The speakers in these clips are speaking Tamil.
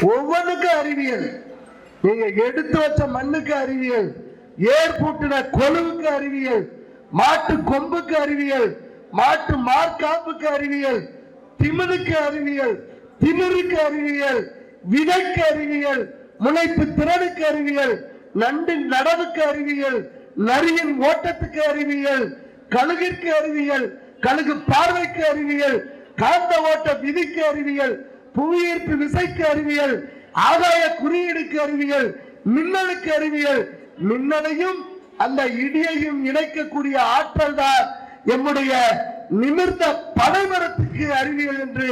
ஒவ்வொன்றுக்கும் அறிவியல். நீங்க எடுத்து வச்ச மண்ணுக்கு அறிவியல். ஏர் பூட்டின கொழுவுக்கு அறிவியல். மாட்டு கொம்புக்கு அறிவியல். மாட்டு மார்க்காப்புக்கு அறிவியல். திமிருக்கு அறிவியல். திமிருக்கு அறிவியல். விதைக்கு அறிவியல். முனைப்பு திறனுக்கு அறிவியல். நண்டின் நடவுக்கு அறிவியல். நரியின் ஓட்டத்துக்கு அறிவியல். கழுகிற்கு அறிவியல். கழுகு பார்வைக்கு அறிவியல். காந்த ஓட்ட விதிக்கு அறிவியல். புவியீர்ப்பு விசைக்கு அறிவியல் ஆகாய குறியீடுக்கு அறிவியல் மின்னலுக்கு அறிவியல் மின்னலையும் அந்த இடியையும் இணைக்கக்கூடிய ஆற்றல் தான் எம்முடைய நிமிர்ந்த பனைமரத்துக்கு அறிவியல் என்று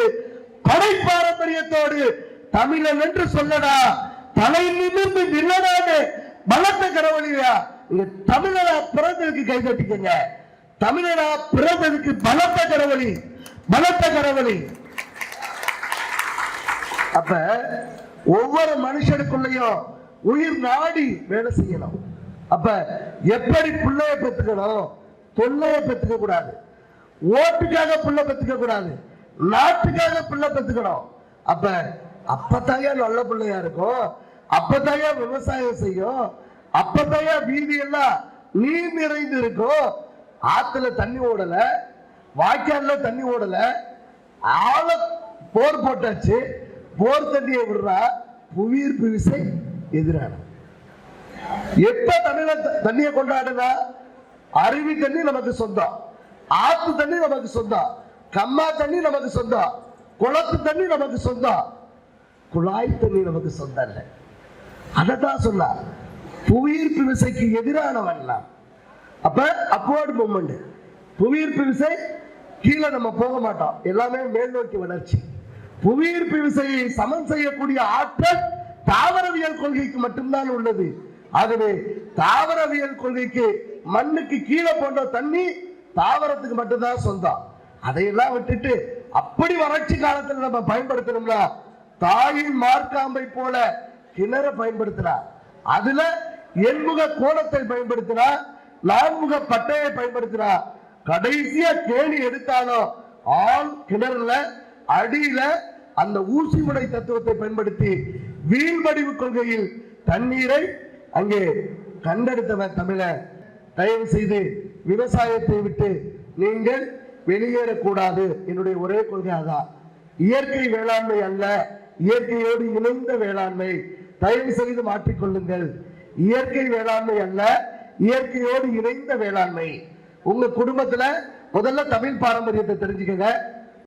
படை பாரம்பரியத்தோடு தமிழன் என்று சொல்லடா. தலை நிமிர்ந்து நில்லடான்னு பலத்த கரவழியா நீங்க தமிழரா பிறந்ததுக்கு கை தட்டிக்கங்க தமிழரா பிறந்ததுக்கு பலத்த கரவழி பலத்த கரவழி அப்ப ஒவ்வொரு மனுஷனுக்குள்ளயும் உயிர் நாடி வேலை செய்யணும். அப்ப எப்படி பிள்ளைய பெற்றுக்கணும்? தொல்லைய பெற்றுக்க கூடாது. ஓட்டுக்காக பிள்ளை பெற்றுக்க கூடாது. நாட்டுக்காக பிள்ளை பெற்றுக்கணும். அப்ப அப்பத்தாயா நல்ல பிள்ளையா இருக்கும். அப்பத்தாயா விவசாயம் செய்யும். அப்பத்தாயா வீதி எல்லாம் நீர் நிறைந்து இருக்கும். ஆத்துல தண்ணி ஓடல. வாய்க்கால்ல தண்ணி ஓடல. ஆள போர் போட்டாச்சு. போர் தண்ணியை விடுறா புவியீர்ப்பு விசை எதிரான. எப்ப தமிழ தண்ணியை கொண்டாடுனா? அருவி தண்ணி நமக்கு சொந்தம். ஆத்து தண்ணி நமக்கு சொந்தம். கம்மா தண்ணி நமக்கு சொந்தம். குளத்து தண்ணி நமக்கு சொந்தம். குழாய் தண்ணி நமக்கு சொந்தம் இல்லை அதை தான் சொன்னார் புவியீர்ப்பு விசைக்கு எதிரானவன் அப்ப அப்வர்ட் மூமெண்ட் புவியீர்ப்பு விசை கீழே நம்ம போக மாட்டோம். எல்லாமே மேல் நோக்கி வளர்ச்சி. புவியீர்ப்பு விசையை சமன் செய்யக்கூடிய ஆற்றல் தாவரவியல் கொள்கைக்கு மட்டும்தான் உள்ளது. ஆகவே தாவரவியல் கொள்கைக்கு மண்ணுக்கு கீழே போன்ற தண்ணி தாவரத்துக்கு மட்டும்தான் சொந்தம். அதையெல்லாம் விட்டுட்டு அப்படி வறட்சி காலத்துல நம்ம பயன்படுத்தணும்னா தாயின் மார்க்காம்பை போல கிணற பயன்படுத்தினார். அதுல எண்முக கோணத்தை பயன்படுத்தினா நான்முக பட்டையை பயன்படுத்தினா கடைசியா கேணி எடுத்தாலும் ஆள் கிணறுல அடியில அந்த ஊசி முனை தத்துவத்தை பயன்படுத்தி வீழ்வடிவு கொள்கையில் தண்ணீரை அங்கே கண்டெடுத்தவர் தமிழ. தயவு செய்து விவசாயத்தை விட்டு நீங்கள் வெளியேறக்கூடாது. என்னுடைய ஒரே கொள்கை இயற்கை வேளாண்மை அல்ல. இயற்கையோடு இணைந்த வேளாண்மை. தயவு செய்து மாற்றிக்கொள்ளுங்கள். இயற்கை வேளாண்மை அல்ல. இயற்கையோடு இணைந்த வேளாண்மை. உங்க குடும்பத்துல முதல்ல தமிழ் பாரம்பரியத்தை தெரிஞ்சுக்கங்க.